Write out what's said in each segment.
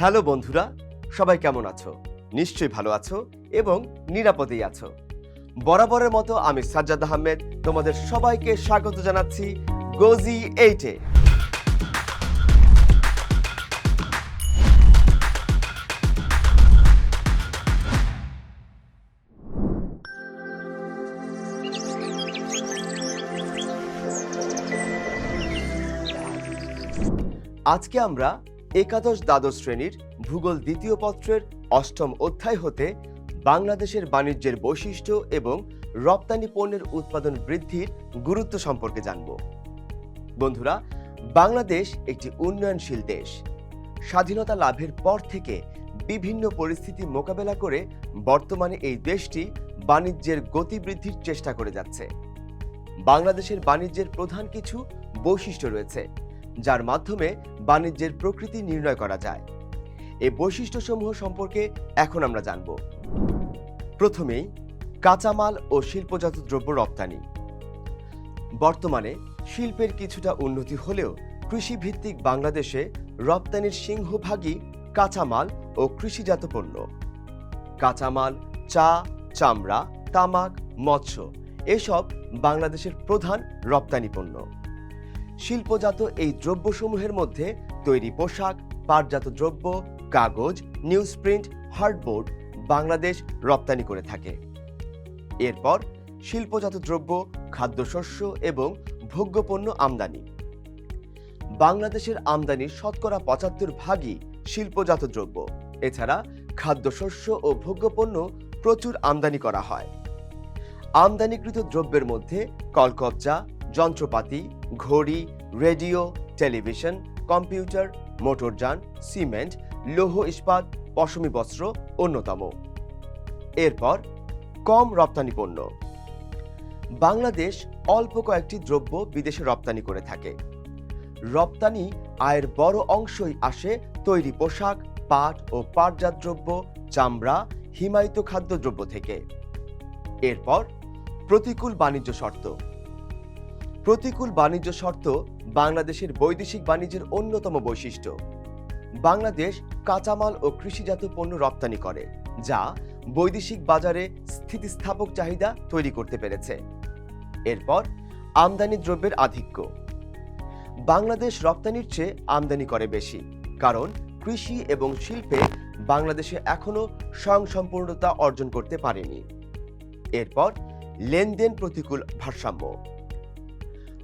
Hello বন্ধুরা, সবাই কেমন আছো? নিশ্চয়ই ভালো আছো এবং নিরাপদেই আছো। বরাবরের মতো আমি সাজ্জাদ আহমেদ, তোমাদের সবাইকে স্বাগত জানাচ্ছি গোজি এইটে। আজকে আমরা একাদশ দ্বাদশ শ্রেণির ভূগোল দ্বিতীয় পত্রের অষ্টম অধ্যায় হতে বাংলাদেশের বাণিজ্যের বৈশিষ্ট্য এবং রপ্তানি পণ্যের উৎপাদন বৃদ্ধির গুরুত্ব সম্পর্কে জানব। বন্ধুরা, বাংলাদেশ একটি উন্নয়নশীল দেশ। স্বাধীনতা লাভের পর থেকে বিভিন্ন পরিস্থিতি মোকাবেলা করে বর্তমানে এই দেশটি বাণিজ্যের গতি বৃদ্ধির চেষ্টা করে যাচ্ছে। বাংলাদেশের বাণিজ্যের প্রধান কিছু বৈশিষ্ট্য রয়েছে। যার মাধ্যমে বাণিজ্যের প্রকৃতি নির্ণয় করা যায়। এই বৈশিষ্ট্যসমূহ সম্পর্কে এখন আমরা জানব। প্রথমেই, কাঁচামাল ও শিল্পজাত দ্রব্য রপ্তানি। বর্তমানে শিল্পের কিছুটা উন্নতি হলেও কৃষিভিত্তিক বাংলাদেশে রপ্তানির সিংহভাগই কাঁচামাল ও কৃষিজাত পণ্য। কাঁচামাল, চা, চামড়া, তামাক, মৎস্য, এসব বাংলাদেশের প্রধান রপ্তানি পণ্য। শিল্পজাত এই দ্রব্যসমূহের মধ্যে তৈরি পোশাক, পাটজাত দ্রব্য, কাগজ নিউজ প্রিন্ট হার্ডবোর্ড বাংলাদেশ রপ্তানি করে থাকে। এরপর শিল্পজাত দ্রব্য, খাদ্যশস্য এবং ভোগ্যপণ্য আমদানি। বাংলাদেশের আমদানির শতকরা পঁচাত্তর ভাগই শিল্পজাত দ্রব্য। এছাড়া খাদ্যশস্য ও ভোগ্যপণ্য প্রচুর আমদানি করা হয়। আমদানিকৃত দ্রব্যের মধ্যে কলকবজা, যন্ত্রপাতি ঘড়ি, রেডিও, টেলিভিশন, কম্পিউটার, মোটরযান, সিমেন্ট, লৌহ ইস্পাত, পশমি বস্ত্র, অন্যতম। এরপর কম রপ্তানি পণ্য। বাংলাদেশ অল্প কয়েকটি দ্রব্য বিদেশে রপ্তানি করে থাকে। রপ্তানি আয়ের বড় অংশই আসে তৈরি পোশাক, পাট ও পাটজাত দ্রব্য, চামড়া, হিমায়িত খাদ্যদ্রব্য থেকে। এরপর প্রতিকূল বাণিজ্য শর্ত। প্রতিকূল বাণিজ্য শর্ত বাংলাদেশের বৈদেশিক বাণিজ্যের অন্যতম বৈশিষ্ট্য। বাংলাদেশ কাঁচামাল ও কৃষিজাত পণ্য রপ্তানি করে, যা বৈদেশিক বাজারে স্থিতিস্থাপক চাহিদা তৈরি করতে পেরেছে। এরপর, আমদানি দ্রব্যের আধিক্য। বাংলাদেশ রপ্তানির চেয়ে আমদানি করে বেশি, কারণ কৃষি এবং শিল্পে বাংলাদেশে এখনও স্বয়ংসম্পূর্ণতা অর্জন করতে পারেনি। এরপর, লেনদেন প্রতিকূল ভারসাম্য।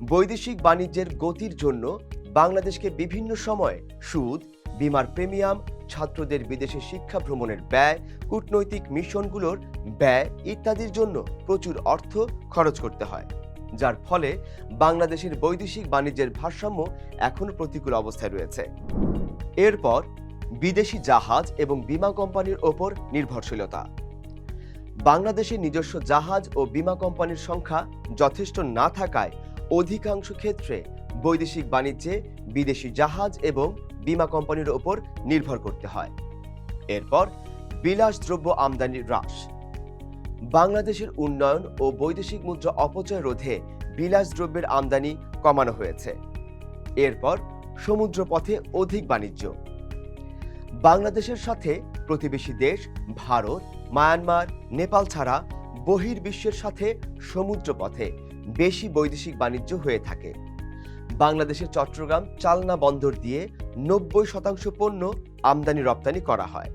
বৈদেশিক বাণিজ্যের গতির জন্য বাংলাদেশকে বিভিন্ন সময় সুদ, বিমার প্রিমিয়াম, ছাত্রদের বিদেশে শিক্ষা ভ্রমণের ব্যয়, কূটনৈতিক মিশনগুলোর ব্যয় ইত্যাদির জন্য প্রচুর অর্থ খরচ করতে হয়। যার ফলে বাংলাদেশের বৈদেশিক বাণিজ্যের ভারসাম্য এখনও প্রতিকূল অবস্থায় রয়েছে। এরপর বিদেশি জাহাজ এবং বিমা কোম্পানির ওপর নির্ভরশীলতা। বাংলাদেশের নিজস্ব জাহাজ ও বিমা কোম্পানির সংখ্যা যথেষ্ট না থাকায় অধিকাংশ ক্ষেত্রে বৈদেশিক বাণিজ্যে বিদেশি জাহাজ এবং বিমা কোম্পানির ওপর নির্ভর করতে হয়। এরপর বিলাসদ্রব্য আমদানির হ্রাস। বাংলাদেশের উন্নয়ন ও বৈদেশিক মুদ্রা অপচয় রোধে বিলাসদ্রব্যের আমদানি কমানো হয়েছে। এরপর সমুদ্র পথে অধিক বাণিজ্য। বাংলাদেশের সাথে প্রতিবেশী দেশ ভারত, মায়ানমার, নেপাল ছাড়া বহির্বিশ্বের সাথে সমুদ্র পথে বেশি বৈদেশিক বাণিজ্য হয়ে থাকে। বাংলাদেশের চট্টগ্রাম চালনা বন্দর দিয়ে নব্বই শতাংশ পণ্য আমদানি রপ্তানি করা হয়।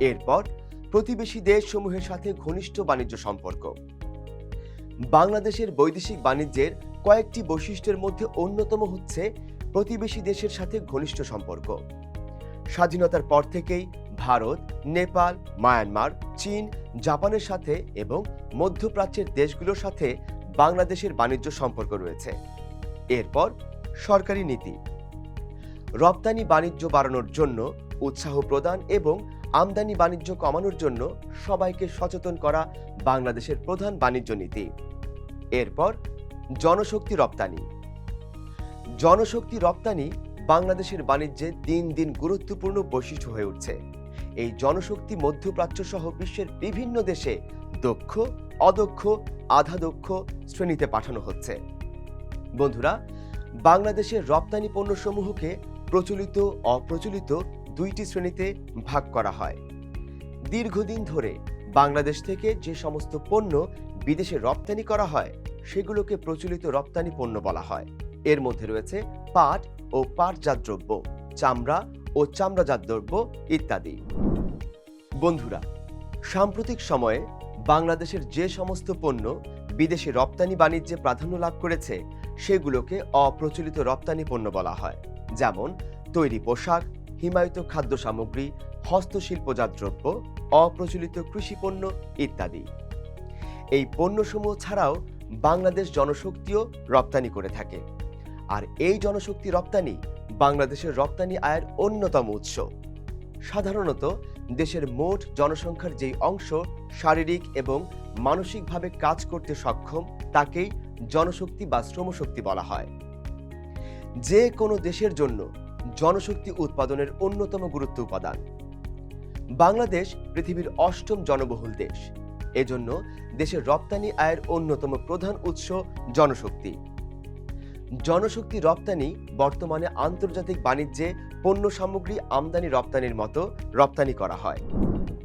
এরপর প্রতিবেশী দেশসমূহের সাথে ঘনিষ্ঠ বাণিজ্য সম্পর্ক। বাংলাদেশের বৈদেশিক বাণিজ্যের কয়েকটি বৈশিষ্ট্যের মধ্যে অন্যতম হচ্ছে প্রতিবেশী দেশের সাথে ঘনিষ্ঠ সম্পর্ক। স্বাধীনতার পর থেকেই ভারত, নেপাল, মায়ানমার, চীন, জাপানের সাথে এবং মধ্যপ্রাচ্যের দেশগুলোর সাথে বাংলাদেশের বাণিজ্য সম্পর্ক রয়েছে। এরপর সরকারি নীতি। রপ্তানি বাণিজ্য বাড়ানোর জন্য উৎসাহ প্রদান এবং আমদানি বাণিজ্য কমানোর জন্য সবাইকে সচেতন করা বাংলাদেশের প্রধান বাণিজ্য নীতি। এরপর জনশক্তি রপ্তানি। জনশক্তি রপ্তানি বাংলাদেশের বাণিজ্যে দিন দিন গুরুত্বপূর্ণ বৈশিষ্ট্য হয়ে উঠছে। এই জনশক্তি মধ্যপ্রাচ্য সহ বিশ্বের বিভিন্ন দেশে দক্ষ, অদক্ষ আধা দক্ষ শ্রেণীতে পাঠানো হচ্ছে। বন্ধুরা, বাংলাদেশের রপ্তানি পণ্যসমূহকে প্রচলিত, অপ্রচলিত দুইটি শ্রেণীতে ভাগ করা হয়। দীর্ঘদিন ধরে বাংলাদেশ থেকে যে সমস্ত পণ্য বিদেশে রপ্তানি করা হয়, সেগুলোকে প্রচলিত রপ্তানি পণ্য বলা হয়। এর মধ্যে রয়েছে পাট ও পাটজাত দ্রব্য, চামড়া ও চামড়াজাত দ্রব্য ইত্যাদি। বন্ধুরা, সাম্প্রতিক সময়ে বাংলাদেশের যে সমস্ত পণ্য বিদেশে রপ্তানি বাণিজ্যে প্রাধান্য লাভ করেছে, সেগুলোকে অপ্রচলিত রপ্তানি পণ্য বলা হয়। যেমন, তৈরি পোশাক, হিমায়িত খাদ্য সামগ্রী হস্তশিল্পজাত দ্রব্য অপ্রচলিত কৃষি পণ্য ইত্যাদি। এই পণ্যসমূহ ছাড়াও বাংলাদেশ জনশক্তিও রপ্তানি করে থাকে। আর এই জনশক্তি রপ্তানি বাংলাদেশের রপ্তানি আয়ের অন্যতম উৎস। সাধারণত দেশের মোট জনসংখ্যার যেই অংশ শারীরিক এবং মানসিকভাবে কাজ করতে সক্ষম, তাকেই জনশক্তি বা শ্রমশক্তি বলা হয়। যে কোনো দেশের জন্য জনশক্তি উৎপাদনের অন্যতম গুরুত্ব উপাদান। বাংলাদেশ পৃথিবীর অষ্টম জনবহুল দেশ। এজন্য দেশের রপ্তানি আয়ের অন্যতম প্রধান উৎস জনশক্তি। জনশক্তি রপ্তানি বর্তমানে আন্তর্জাতিক বাণিজ্যে পণ্য সামগ্রী আমদানি রপ্তানির মতো রপ্তানি করা হয়।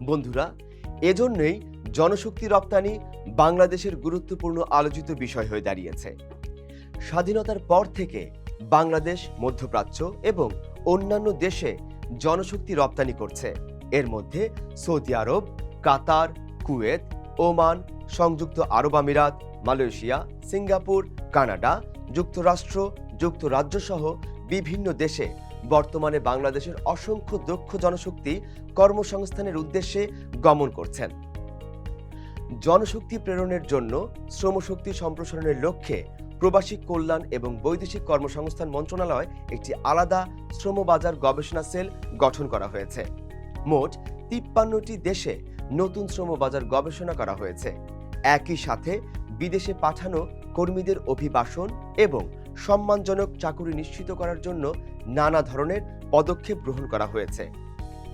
বন্ধুরা, এজন্যই জনশক্তি রপ্তানি বাংলাদেশের গুরুত্বপূর্ণ আলোচিত বিষয় হয়ে দাঁড়িয়েছে। স্বাধীনতার পর থেকে বাংলাদেশ, মধ্যপ্রাচ্য এবং অন্যান্য দেশে জনশক্তি রপ্তানি করছে। এর মধ্যে সৌদি আরব, কাতার, কুয়েত, ওমান, সংযুক্ত আরব আমিরাত, মালয়েশিয়া, সিঙ্গাপুর, কানাডা যুক্তরাষ্ট্র যুক্তরাজ্য সহ বিভিন্ন দেশে বর্তমানে বাংলাদেশের অসংখ্য দক্ষ জনশক্তি কর্মসংস্থানের উদ্দেশ্যে গমন করছেন। জনশক্তি প্রেরণের জন্য শ্রমশক্তি সম্প্রসারণের লক্ষ্যে প্রবাসী কল্যাণ এবং বৈদেশিক কর্মসংস্থান মন্ত্রণালয় একটি আলাদা শ্রমবাজার গবেষণা সেল গঠন করা হয়েছে। মোট তিপ্পান্নটি দেশে নতুন শ্রমবাজার গবেষণা করা হয়েছে। একই সাথে বিদেশে পাঠানো কর্মীদের অভিবাসন এবং সম্মানজনক চাকুরি নিশ্চিত করার জন্য নানা ধরনের পদক্ষেপ গ্রহণ করা হয়েছে।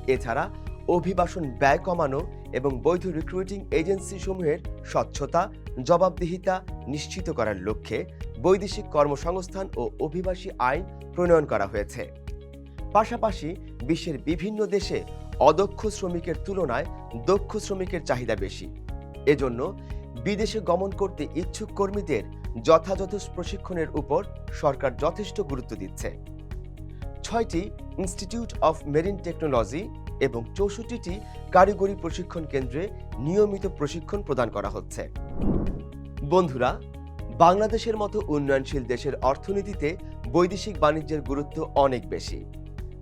এছাড়া অভিবাসন ব্যয় কমানো এবং বৈধ রিক্রুটিং এজেন্সি সমূহের স্বচ্ছতা, জবাবদিহিতা নিশ্চিত করার লক্ষ্যে বৈদেশিক কর্মসংস্থান ও অভিবাসী আইন প্রণয়ন করা হয়েছে। পাশাপাশি বিশ্বের বিভিন্ন দেশে অদক্ষ শ্রমিকের তুলনায় দক্ষ শ্রমিকের চাহিদা বেশি। এজন্য বিদেশে গমন করতে ইচ্ছুক কর্মীদের যথাযথ প্রশিক্ষণের উপর সরকার যথেষ্ট গুরুত্ব দিচ্ছে। ছয়টি ইনস্টিটিউট অফ মেরিন টেকনোলজি এবং চৌষট্টিটি কারিগরি প্রশিক্ষণ কেন্দ্রে নিয়মিত প্রশিক্ষণ প্রদান করা হচ্ছে। বন্ধুরা, বাংলাদেশের মতো উন্নয়নশীল দেশের অর্থনীতিতে বৈদেশিক বাণিজ্যের গুরুত্ব অনেক বেশি।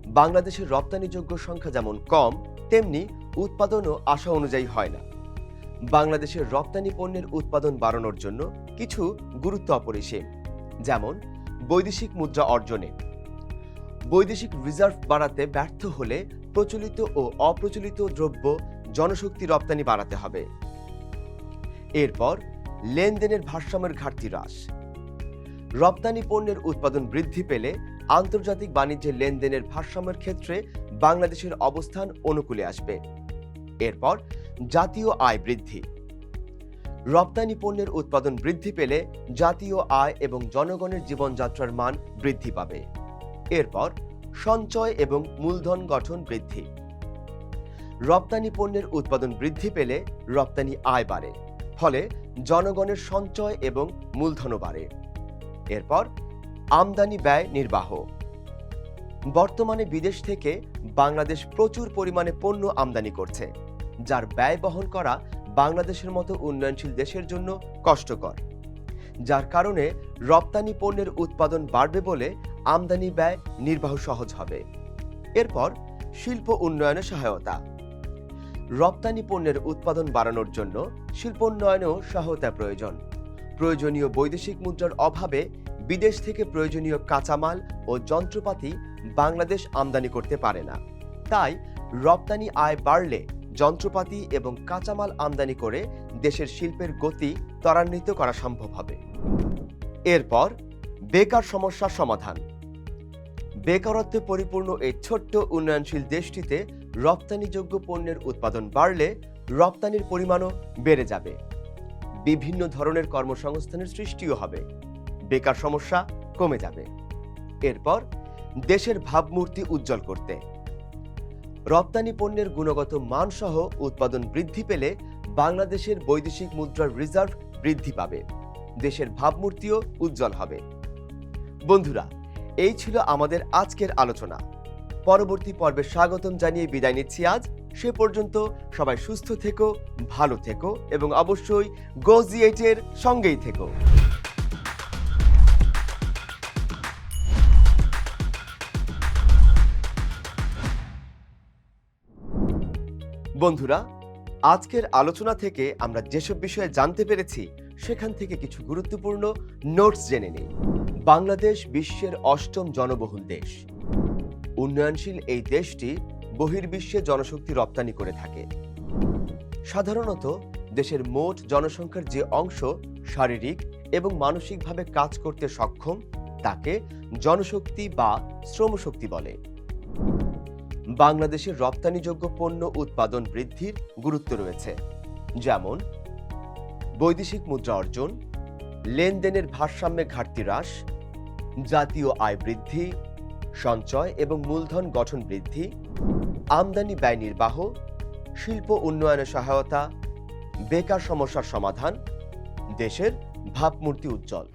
বাংলাদেশের রপ্তানিযোগ্য সংখ্যা যেমন কম, তেমনি উৎপাদনও আশা অনুযায়ী হয় না। বাংলাদেশের রপ্তানি পণ্যের উৎপাদন বাড়ানোর জন্য কিছু গুরুত্ব অপরিসীম, যেমন বৈদেশিক মুদ্রা অর্জনে। বৈদেশিক রিজার্ভ বাড়াতে ব্যর্থ হলে প্রচলিত ও অপ্রচলিত দ্রব্য জনশক্তি রপ্তানি বাড়াতে হবে। এরপর লেনদেনের ভারসাম্যের ঘাটতি হ্রাস। রপ্তানি পণ্যের উৎপাদন বৃদ্ধি পেলে আন্তর্জাতিক বাণিজ্যের লেনদেনের ভারসাম্যের ক্ষেত্রে বাংলাদেশের অবস্থান অনুকূলে আসবে। এরপর জাতীয় আয় বৃদ্ধি। রপ্তানি পণ্যের উৎপাদন বৃদ্ধি পেলে জাতীয় আয় এবং জনগণের জীবনযাত্রার মান বৃদ্ধি পাবে। এরপর সঞ্চয় এবং মূলধন গঠন বৃদ্ধি। রপ্তানি পণ্যের উৎপাদন বৃদ্ধি পেলে রপ্তানি আয় বাড়ে, ফলে জনগণের সঞ্চয় এবং মূলধনও বাড়ে। এরপর আমদানি ব্যয় নির্বাহ। বর্তমানে বিদেশ থেকে বাংলাদেশ প্রচুর পরিমাণে পণ্য আমদানি করছে, যার ব্যয় বহন করা বাংলাদেশের মতো উন্নয়নশীল দেশের জন্য কষ্টকর। যার কারণে রপ্তানি পণ্যের উৎপাদন বাড়বে বলে আমদানি ব্যয় নির্বাহ সহজ হবে। এরপর শিল্প উন্নয়নে সহায়তা। রপ্তানি পণ্যের উৎপাদন বাড়ানোর জন্য শিল্পোন্নয়নেও সহায়তা প্রয়োজন। প্রয়োজনীয় বৈদেশিক মুদ্রার অভাবে বিদেশ থেকে প্রয়োজনীয় কাঁচামাল ও যন্ত্রপাতি বাংলাদেশ আমদানি করতে পারে না। তাই রপ্তানি আয় বাড়লে যন্ত্রপাতি এবং কাঁচামাল আমদানি করে দেশের শিল্পের গতি ত্বরান্বিত করা সম্ভব হবে। এরপর বেকার সমস্যার সমাধান। বেকারত্বে পরিপূর্ণ এই ছোট্ট উন্নয়নশীল দেশটিতে রপ্তানিযোগ্য পণ্যের উৎপাদন বাড়লে রপ্তানির পরিমাণও বেড়ে যাবে। বিভিন্ন ধরনের কর্মসংস্থানের সৃষ্টিও হবে। বেকার সমস্যা কমে যাবে। এরপর দেশের ভাবমূর্তি উজ্জ্বল করতে। রপ্তানি পণ্যের গুণগত মানসহ উৎপাদন বৃদ্ধি পেলে বাংলাদেশের বৈদেশিক মুদ্রার রিজার্ভ বৃদ্ধি পাবে। দেশের ভাবমূর্তিও উজ্জ্বল হবে। বন্ধুরা, এই ছিল আমাদের আজকের আলোচনা। পরবর্তী পর্বে স্বাগতম জানিয়ে বিদায় নিচ্ছি আজ। সে পর্যন্ত সবাই সুস্থ থেকো, ভালো থেকো এবং অবশ্যই গোজিয়েটের সঙ্গেই থেকো। বন্ধুরা, আজকের আলোচনা থেকে আমরা যেসব বিষয়ে জানতে পেরেছি, সেখান থেকে কিছু গুরুত্বপূর্ণ নোটস জেনে নিই। বাংলাদেশ বিশ্বের অষ্টম জনবহুল দেশ। উন্নয়নশীল এই দেশটি বহির্বিশ্বে জনশক্তি রপ্তানি করে থাকে। সাধারণত, দেশের মোট জনসংখ্যার যে অংশ শারীরিক এবং মানসিকভাবে কাজ করতে সক্ষম, তাকে জনশক্তি বা শ্রমশক্তি বলে। বাংলাদেশের রপ্তানিযোগ্য পণ্য উৎপাদন বৃদ্ধির গুরুত্ব রয়েছে, যেমন বৈদেশিক মুদ্রা অর্জন, লেনদেনের ভারসাম্যে ঘাটতি হ্রাস, জাতীয় আয় বৃদ্ধি, সঞ্চয় এবং মূলধন গঠন বৃদ্ধি, আমদানি ব্যয় নির্বাহ, শিল্প উন্নয়নে সহায়তা, বেকার সমস্যার সমাধান, দেশের ভাবমূর্তি উজ্জ্বল।